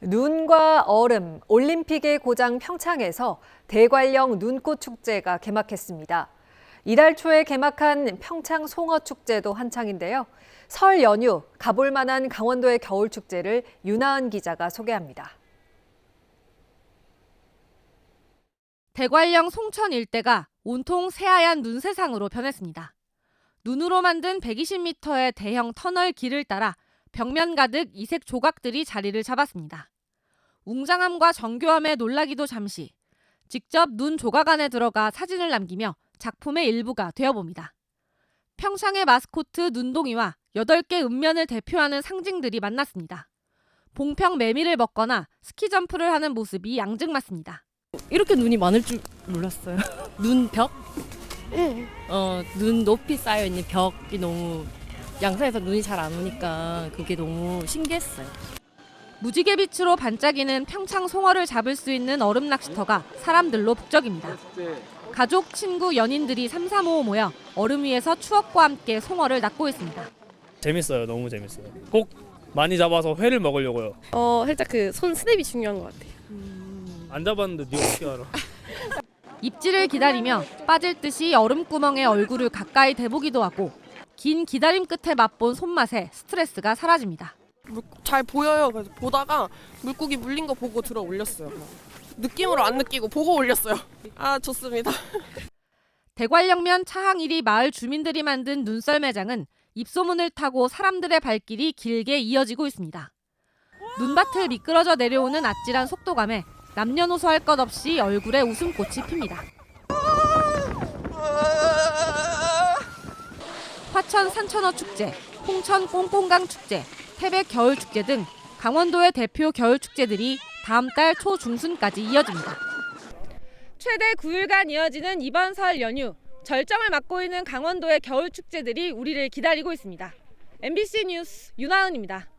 눈과 얼음, 올림픽의 고장 평창에서 대관령 눈꽃 축제가 개막했습니다. 이달 초에 개막한 평창 송어 축제도 한창인데요. 설 연휴 가볼 만한 강원도의 겨울 축제를 윤하은 기자가 소개합니다. 대관령 송천 일대가 온통 새하얀 눈 세상으로 변했습니다. 눈으로 만든 120m의 대형 터널 길을 따라 벽면 가득 이색 조각들이 자리를 잡았습니다. 웅장함과 정교함에 놀라기도 잠시 직접 눈 조각 안에 들어가 사진을 남기며 작품의 일부가 되어봅니다. 평창의 마스코트 눈동이와 8개 읍면을 대표하는 상징들이 만났습니다. 봉평 매미를 먹거나 스키 점프를 하는 모습이 양증맞습니다. 이렇게 눈이 많을 줄 몰랐어요. 눈 벽? 어, 눈 높이 쌓여 있는 벽이 너무 양산에서 눈이 잘 안 오니까 그게 너무 신기했어요. 무지개 빛으로 반짝이는 평창 송어를 잡을 수 있는 얼음 낚시터가 사람들로 북적입니다. 가족, 친구, 연인들이 삼삼오오 모여 얼음 위에서 추억과 함께 송어를 낚고 있습니다. 재밌어요. 너무 재밌어요. 꼭 많이 잡아서 회를 먹으려고요. 어 살짝 그 손 스냅이 중요한 것 같아요. 안 잡았는데 니 어떻게 알아? 입질을 기다리며 빠질 듯이 얼음 구멍에 얼굴을 가까이 대보기도 하고 긴 기다림 끝에 맛본 손맛에 스트레스가 사라집니다. 물- 잘 보여요. 그래서 보다가 물고기 물린 거 보고 들어 올렸어요. 느낌으로 안 느끼고 보고 올렸어요. 아 좋습니다. 대관령면 차항일이 마을 주민들이 만든 눈썰 매장은 입소문을 타고 사람들의 발길이 길게 이어지고 있습니다. 눈밭을 미끄러져 내려오는 아찔한 속도감에 남녀노소 할 것 없이 얼굴에 웃음꽃이 핍니다. 화천 산천어 축제, 홍천 꽁꽁강 축제, 태백 겨울 축제 등 강원도의 대표 겨울 축제들이 다음 달 초중순까지 이어집니다. 최대 9일간 이어지는 이번 설 연휴 절정을 맞고 있는 강원도의 겨울 축제들이 우리를 기다리고 있습니다. MBC 뉴스 윤하은입니다.